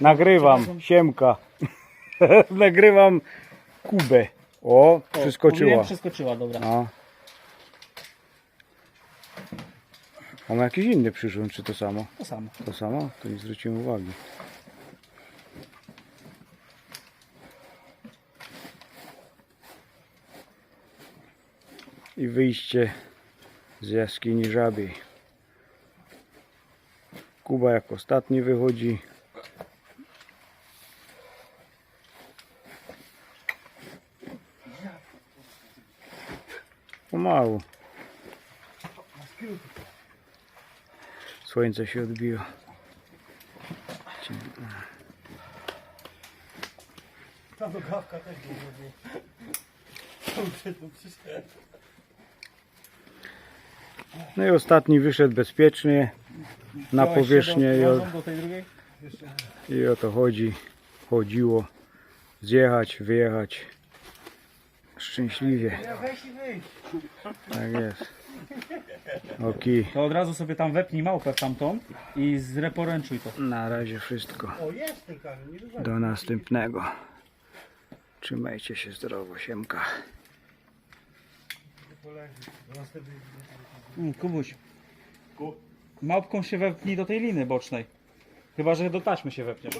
Nagrywam, siemka. Nagrywam Kubę. O, przeskoczyła. Przeskoczyła, dobra. No. A ma jakiś inny przyrząd, czy to samo? To samo. To samo? To nie zwróciłem uwagi. I wyjście z jaskini żabiej. Kuba jak ostatni wychodzi. Pomału. Słońce się odbiło. Ta nogawka też nie. No i ostatni wyszedł bezpiecznie na powierzchnię i o, i o to chodzi. Chodziło. Zjechać, wyjechać. Szczęśliwie. Ja weź i wyjdź. Tak jest. Oki. To od razu sobie tam wepnij małpę w tamtą i zreporęczuj to. Na razie wszystko. O, jest ten kamień, nie wywali. Do następnego. Trzymajcie się zdrowo, siemka. Mm, Kubuś. Małpką się wepnij do tej liny bocznej. Chyba, że do taśmy się wepniesz.